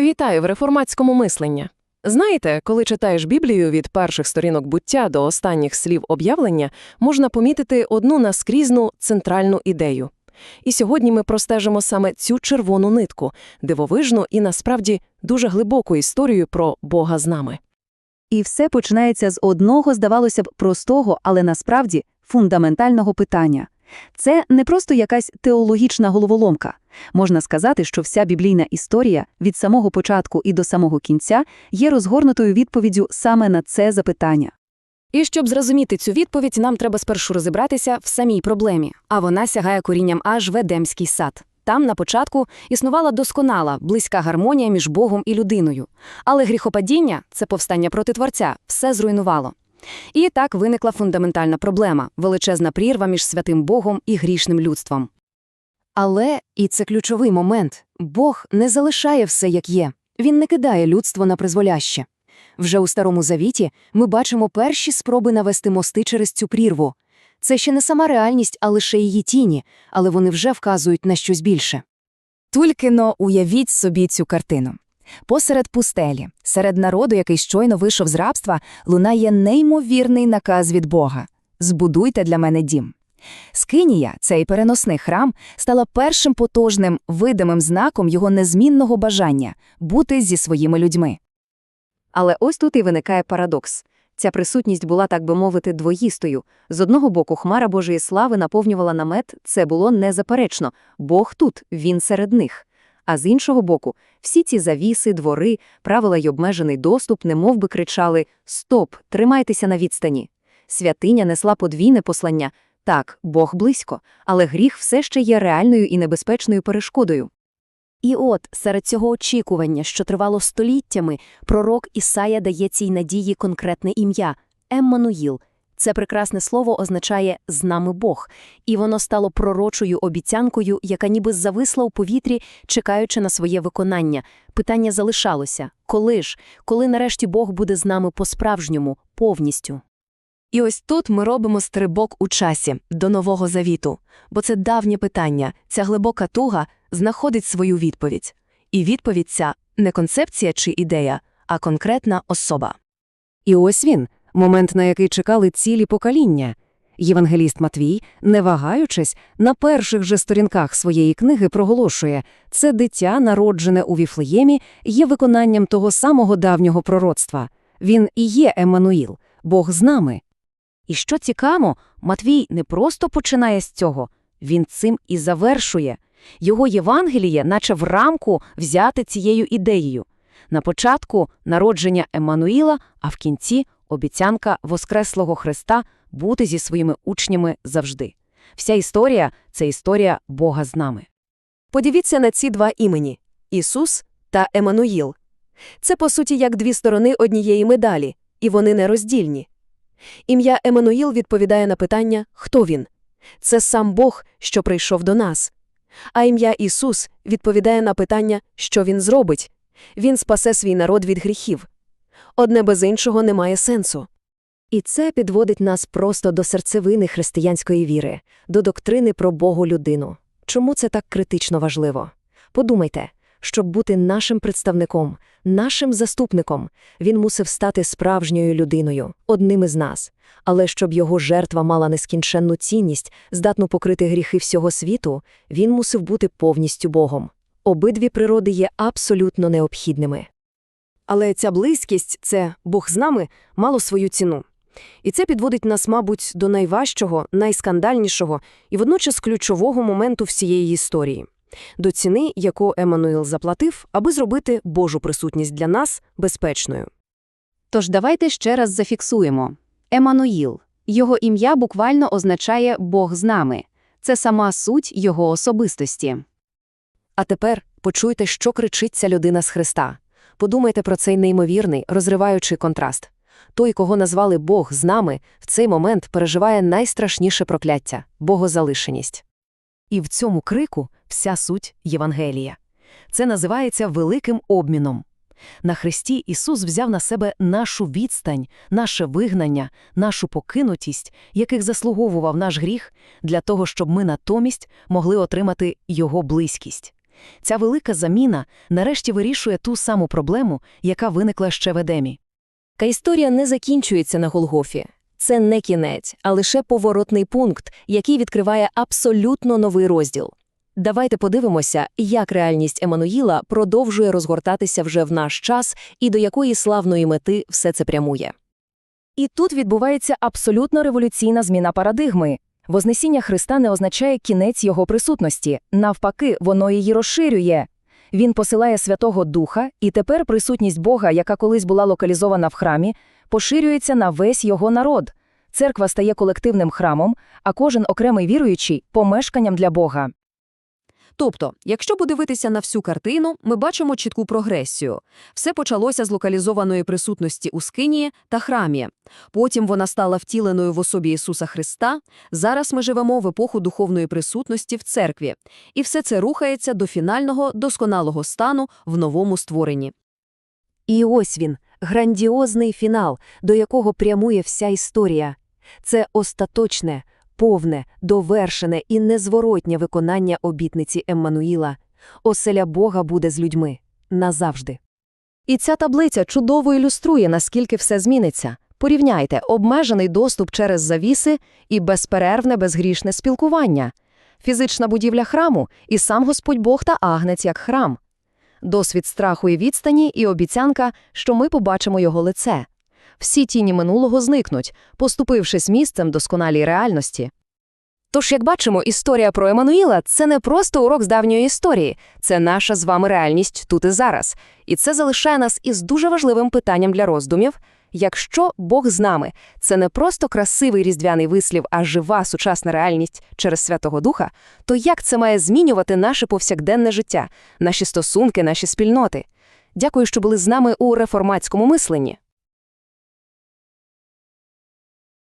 Вітаю в реформатському мисленні. Знаєте, коли читаєш Біблію від перших сторінок буття до останніх слів об'явлення, можна помітити одну наскрізну центральну ідею. І сьогодні ми простежимо саме цю червону нитку, дивовижну і насправді дуже глибоку історію про Бога з нами. І все починається з одного, здавалося б, простого, але насправді фундаментального питання. Це не просто якась теологічна головоломка. Можна сказати, що вся біблійна історія від самого початку і до самого кінця є розгорнутою відповіддю саме на це запитання. І щоб зрозуміти цю відповідь, нам треба спершу розібратися в самій проблемі, а вона сягає корінням аж в Едемський сад. Там на початку існувала досконала, близька гармонія між Богом і людиною. Але гріхопадіння це повстання проти Творця, все зруйнувало. І так виникла фундаментальна проблема величезна прірва між святим Богом і грішним людством. Але, і це ключовий момент, Бог не залишає все як є, він не кидає людство на призволяще. Вже у Старому Завіті ми бачимо перші спроби навести мости через цю прірву. Це ще не сама реальність, а лише її тіні, але вони вже вказують на щось більше. Тільки-но уявіть собі цю картину. Посеред пустелі, серед народу, який щойно вийшов з рабства, лунає неймовірний наказ від Бога Збудуйте для мене дім. Скинія, цей переносний храм, стала першим потужним, видимим знаком його незмінного бажання бути зі своїми людьми. Але ось тут і виникає парадокс. Ця присутність була, так би мовити, двоїстою. З одного боку, хмара Божої слави наповнювала намет, це було незаперечно. Бог тут, він серед них. А з іншого боку, всі ці завіси, двори, правила й обмежений доступ немов би кричали «Стоп! Тримайтеся на відстані!». Святиня несла подвійне послання так, Бог близько, але гріх все ще є реальною і небезпечною перешкодою. І от, серед цього очікування, що тривало століттями, пророк Ісая дає цій надії конкретне ім'я Еммануїл. Це прекрасне слово означає «з нами Бог», і воно стало пророчою обіцянкою, яка ніби зависла у повітрі, чекаючи на своє виконання. Питання залишалося коли ж, коли нарешті Бог буде з нами по-справжньому, повністю. І ось тут ми робимо стрибок у часі до Нового Завіту, бо це давнє питання, ця глибока туга знаходить свою відповідь. І відповідь ця не концепція чи ідея, а конкретна особа. І ось він, момент, на який чекали цілі покоління. Євангеліст Матвій, не вагаючись, на перших же сторінках своєї книги проголошує це дитя, народжене у Віфлеємі, є виконанням того самого давнього пророцтва. Він і є Еммануїл, Бог з нами. І що цікаво, Матвій не просто починає з цього, він цим і завершує. Його Євангеліє, наче в рамку, взяти цією ідеєю. На початку народження Еммануїла, а в кінці обіцянка Воскреслого Христа бути зі своїми учнями завжди. Вся історія це історія Бога з нами. Подивіться на ці два імені – Ісус та Еммануїл. Це, по суті, як дві сторони однієї медалі, і вони нероздільні. Ім'я Еммануїл відповідає на питання «Хто він?». Це сам Бог, що прийшов до нас. А ім'я Ісус відповідає на питання «Що Він зробить?». Він спасе свій народ від гріхів. Одне без іншого не має сенсу. І це підводить нас просто до серцевини християнської віри, до доктрини про Богу людину. Чому це так критично важливо? Подумайте, щоб бути нашим представником, нашим заступником, він мусив стати справжньою людиною, одним із нас. Але щоб його жертва мала нескінченну цінність, здатну покрити гріхи всього світу, він мусив бути повністю Богом. Обидві природи є абсолютно необхідними. Але ця близькість, це Бог з нами, мало свою ціну. І це підводить нас, мабуть, до найважчого, найскандальнішого і водночас ключового моменту всієї історії до ціни, яку Еммануїл заплатив, аби зробити Божу присутність для нас безпечною. Тож давайте ще раз зафіксуємо. Еммануїл. Його ім'я буквально означає «Бог з нами». Це сама суть його особистості. А тепер почуйте, що кричить ця людина з Христа. Подумайте про цей неймовірний, розриваючий контраст. Той, кого назвали Бог з нами, в цей момент переживає найстрашніше прокляття богозалишеність. І в цьому крику вся суть Євангелія. Це називається великим обміном. На Христі Ісус взяв на себе нашу відстань, наше вигнання, нашу покинутість, яких заслуговував наш гріх, для того, щоб ми натомість могли отримати Його близькість. Ця велика заміна нарешті вирішує ту саму проблему, яка виникла ще в Едемі. Та історія не закінчується на Голгофі. Це не кінець, а лише поворотний пункт, який відкриває абсолютно новий розділ. Давайте подивимося, як реальність Еммануїла продовжує розгортатися вже в наш час і до якої славної мети все це прямує. І тут відбувається абсолютно революційна зміна парадигми. Вознесіння Христа не означає кінець його присутності, навпаки, воно її розширює. Він посилає Святого Духа, і тепер присутність Бога, яка колись була локалізована в храмі, поширюється на весь його народ. Церква стає колективним храмом, а кожен окремий віруючий – помешканням для Бога. Тобто, якщо подивитися на всю картину, ми бачимо чітку прогресію. Все почалося з локалізованої присутності у Скинії та храмі. Потім вона стала втіленою в особі Ісуса Христа. Зараз ми живемо в епоху духовної присутності в церкві. І все це рухається до фінального, досконалого стану в новому створенні. І ось він, грандіозний фінал, до якого прямує вся історія. Це остаточне, повне, довершене і незворотнє виконання обітниці Еммануїла. Оселя Бога буде з людьми. Назавжди. І ця таблиця чудово ілюструє, наскільки все зміниться. Порівняйте обмежений доступ через завіси і безперервне безгрішне спілкування, фізична будівля храму і сам Господь Бог та Агнець як храм, досвід страху і відстані і обіцянка, що ми побачимо його лице. Всі тіні минулого зникнуть, поступившись місцем досконалій реальності. Тож, як бачимо, історія про Еммануїла – це не просто урок з давньої історії, це наша з вами реальність тут і зараз. І це залишає нас із дуже важливим питанням для роздумів. Якщо Бог з нами – це не просто красивий різдвяний вислів, а жива сучасна реальність через Святого Духа, то як це має змінювати наше повсякденне життя, наші стосунки, наші спільноти? Дякую, що були з нами у реформатському мисленні.